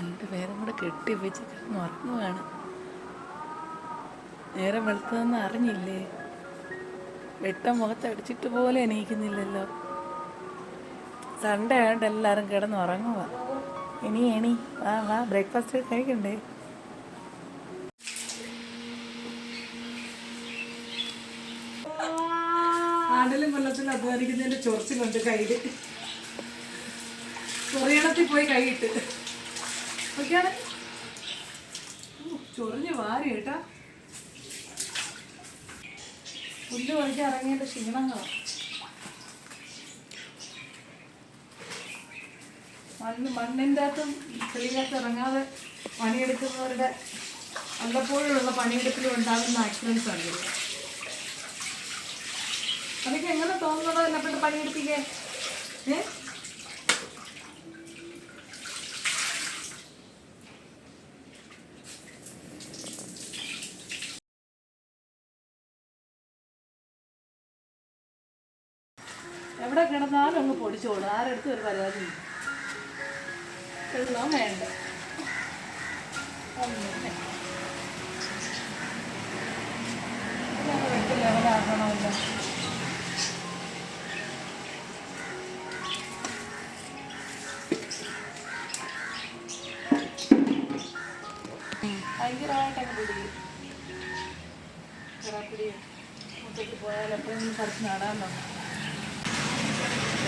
രണ്ടുപേരും കൂടെ കെട്ടി വെച്ച് ഉറങ്ങുവാണ്. നേരെ വെളുത്തതെന്ന് അറിഞ്ഞില്ലേ? വെട്ടം മുഖത്തടിച്ചിട്ട് പോലെ എണീക്കുന്നില്ലല്ലോ. സൺഡേ ആയിട്ട് എല്ലാവരും കിടന്ന് ഉറങ്ങുക ഇനി എണി. വാ വാ ബ്രേക്ക്ഫാസ്റ്റ് കഴിക്കണ്ടേ? ആടലും കൊല്ലത്തിലും അധ്വാനിക്കുന്നതിന്റെ ചൊറിച്ചിലുണ്ട് കയ്യിൽ ചൊറിയണത്തിൽ പോയി കൈയിട്ട്. ചൊറിഞ്ഞ് വാരി കേട്ടാ. പുല്ല് പറിക്കാൻ ഇറങ്ങിയത് ക്ഷീണങ്ങളാ മണ്ണ് മണ്ണിന്റെ അകത്തും ചെളിയിലകത്ത് ഇറങ്ങാതെ പണിയെടുക്കുന്നവരുടെ വല്ലപ്പോഴുള്ള പണിയെടുപ്പിലും ഉണ്ടാകുന്ന ആക്സിഡൻസ് ആണ്. അതൊക്കെ എങ്ങനെ തോന്നുന്നതോ എന്നെപ്പെട്ട് പണിയെടുപ്പിക്കാൻ? ഏ? എവിടെ കിടന്നാലും അങ്ങ് പൊടിച്ചോളും ആരെടുത്തും ഒരു പരാതി വെള്ളം വേണ്ട. ലെവലാക്കണമല്ലോ ഭയങ്കരമായിട്ടങ്ങ് പിടിക്കും. കിടാപ്പിടിയും മുറ്റത്ത് പോയാൽ എപ്പോഴും പറിച്ച് നടാൻ പിടിക്കേ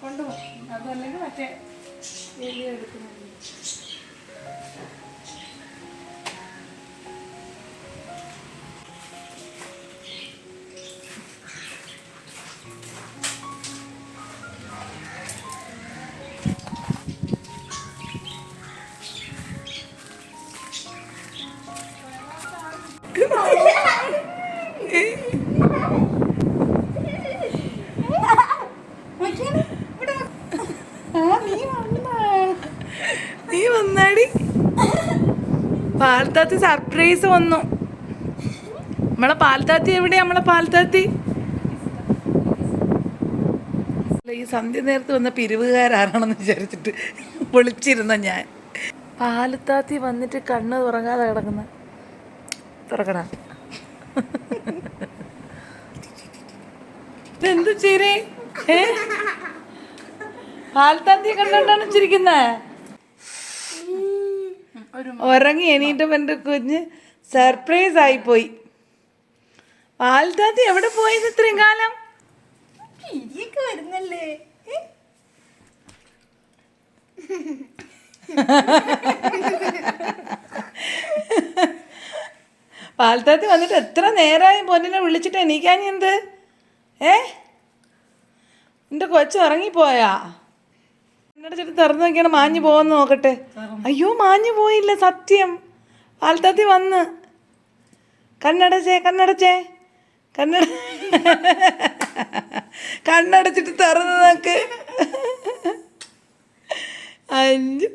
കൊണ്ടുപോ. അതല്ലെങ്കിൽ മറ്റേ വലിയ പാൽത്താത്തി സർപ്രൈസ് വന്നു. നമ്മളെ പാൽത്താത്തി എവിടെ നമ്മളെ പാൽത്താത്തി ഈ സന്ധ്യ നേരത്ത് വന്ന പിരിവുകാരാണെന്ന് വിചാരിച്ചിട്ട് വിളിച്ചിരുന്ന ഞാൻ. പാലത്താത്തി വന്നിട്ട് കണ്ണ് തുറങ്ങാതെ കിടക്കുന്ന. തുറക്കണ എന്ത് ചിരി? പാൽത്താത്തി പാൽത്താത്തിയെ കണ്ടോണ്ടാണ് ചിരിക്കുന്നേ. ഉറങ്ങി എണീറ്റ എന്റെ കുഞ്ഞ് സർപ്രൈസ് ആയി ആയിപ്പോയി പാൽത്താത്തി എവിടെ പോയത് ഇത്രയും കാലം? വരുന്നല്ലേ? പാൽത്താത്തി വന്നിട്ട് എത്ര നേരമായി പൊന്നിനെ വിളിച്ചിട്ട് എനിക്കാൻ എന്ത്? ഏ? എന്റെ കൊച്ചു ഇറങ്ങിപ്പോയാ എന്നോട് ചെടി തുറന്നു നോക്കിയാണ് മാഞ്ഞു പോകുന്ന നോക്കട്ടെ. അയ്യോ മാഞ്ഞു പോയില്ല സത്യം. പാൽത്താത്തി വന്ന്. കണ്ണടച്ചേ കണ്ണടച്ചേ. കണ്ണട കണ്ണടച്ചിട്ട് തുറന്നു നോക്ക്. അഞ്ചു.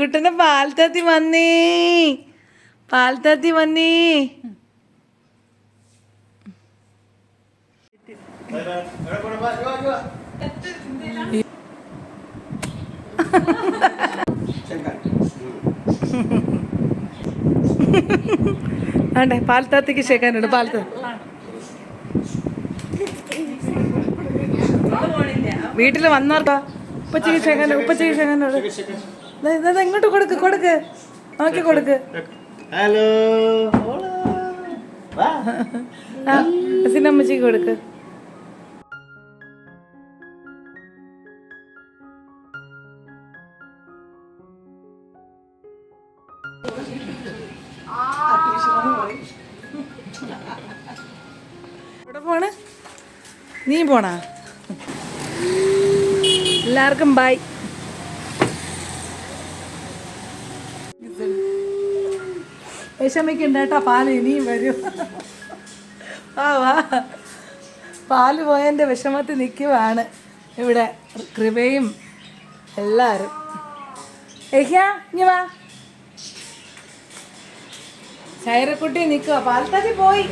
കുട്ടനെ പാൽത്താത്തി വന്നേ. പാൽത്താത്തി വന്നേ. ആണ്ടേ പാലത്താത്തേക്ക് ശേഖാനുണ്ട് പാലത്ത് വീട്ടിൽ വന്നോർക്കാ. ഉപ്പച്ചയ്ക്ക് ശേഖാൻ ഉപ്പച്ചയ്ക്ക് ശേഖാനോട് ഇങ്ങോട്ട് കൊടുക്ക് കൊടുക്ക്. നോക്കി കൊടുക്ക്. ഹലോ. സിനമ്മച്ചിക്ക് കൊടുക്ക്. എവിടെ പോണ്? നീ പോണാ? എല്ലാവർക്കും ബൈ വിഷമിക്കണ്ടേട്ടാ പാൽ ഇനിയും വരും. ആ വാ. പാൽ പോയതിന്റെ വിഷമത്തിൽ നിൽക്കുവാണ് ഇവിടെ കൃപയും എല്ലാവരും. ഏഹ്യാ ഇനി വാ. ശൈരക്കുട്ടി നിൽക്കുക പാൽത്താരി പോയി.